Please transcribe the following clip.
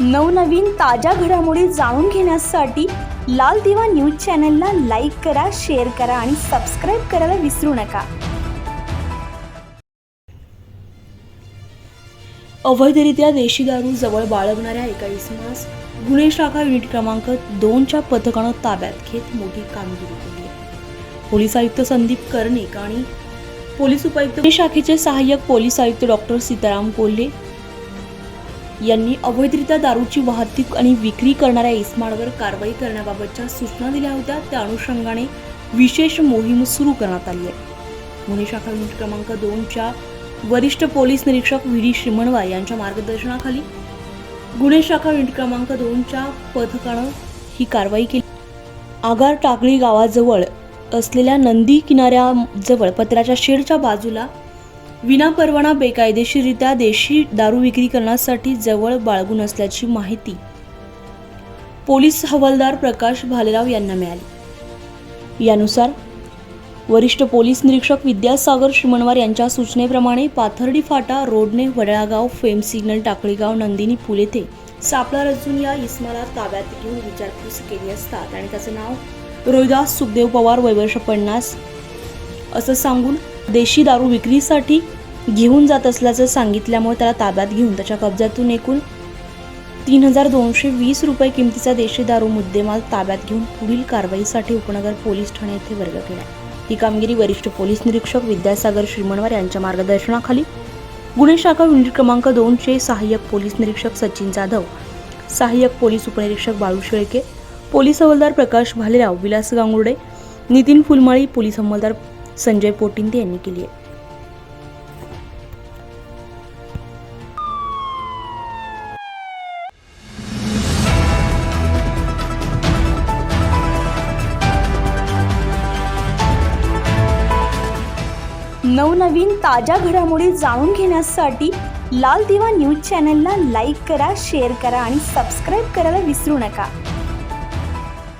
नवनवीन ताज्या घडामोडी जाणून घेण्यासाठी लाल दिवा न्यूज चॅनलला लाईक करा शेअर करा आणि सबस्क्राईब करायला विसरू नका. अवैधरित्या देशी दारू जवळ बाळगणाऱ्या एका इसमास गुन्हे शाखा युनिट क्रमांक दोनच्या पथकानं ताब्यात घेत मोठी कामगिरी केली. पोलीस आयुक्त संदीप कर्णिक आणि पोलीस उपायुक्त शाखेचे सहाय्यक पोलीस आयुक्त डॉक्टर सीताराम कोल्हे यांनी अवैधरित्या दारूची वाहतूक आणि विक्री करणाऱ्या इस्माडवर कारवाई करण्याबाबतच्या सूचना दिल्या होत्या. त्या अनुषंगाने विशेष मोहीम सुरू करण्यात आली आहे. गुन्हे शाखा युनिट क्रमांक दोनच्या वरिष्ठ पोलीस निरीक्षक व्ही. डी. श्रीमणवा यांच्या मार्गदर्शनाखाली गुन्हे शाखा युनिट क्रमांक दोनच्या पथकानं ही कारवाई केली. आगार टाकळी गावाजवळ असलेल्या नंदी किनाऱ्याजवळ पत्राच्या शेडच्या बाजूला विनापरवाना बेकायदेशीररित्या देशी दारू विक्री करण्यासाठी जवळ बाळगून असल्याची माहिती. पोलीस हवालदार प्रकाश भालेराव यांना मिळाली. यानुसार वरिष्ठ पोलीस निरीक्षक विद्यासागर श्रीमणवार यांच्या सूचनेप्रमाणे पाथर्डी फाटा रोडने वडळागाव फेम सिग्नल टाकळीगाव नंदिनी पूल येथे सापळा रचून या इस्माला ताब्यात घेऊन विचारपूस केली असता आणि त्याचं नाव रोहिदास सुखदेव पवार वैवर्ष पन्नास असं सांगून देशी दारू विक्रीसाठी घेऊन जात असल्याचं सांगितल्यामुळे त्याला ताब्यात घेऊन त्याच्या कब्जातून एकूण तीन हजार दोनशे वीस रुपये किमतीचा देशी दारू मुद्देमाल ताब्यात घेऊन पुढील कारवाईसाठी उपनगर पोलीस ठाणे येथे वर्ग केला. ही कामगिरी वरिष्ठ पोलीस निरीक्षक विद्यासागर श्रीमणवार यांच्या मार्गदर्शनाखाली. गुन्हे शाखा युनिट क्रमांक दोनचे सहाय्यक पोलीस निरीक्षक सचिन जाधव सहाय्यक पोलीस उपनिरीक्षक बाळू शेळके पोलीस हवालदार प्रकाश भालेराव विलास गांगुर्डे नितीन फुलमाळी पोलीस अंमलदार संजय पोटिंदे यांनी केली आहे. नवनवीन ताज्या घडामोडी जाणून घेण्यासाठी लाल दिवा न्यूज चॅनलला लाईक करा शेअर करा आणि सबस्क्राईब करायला विसरू नका.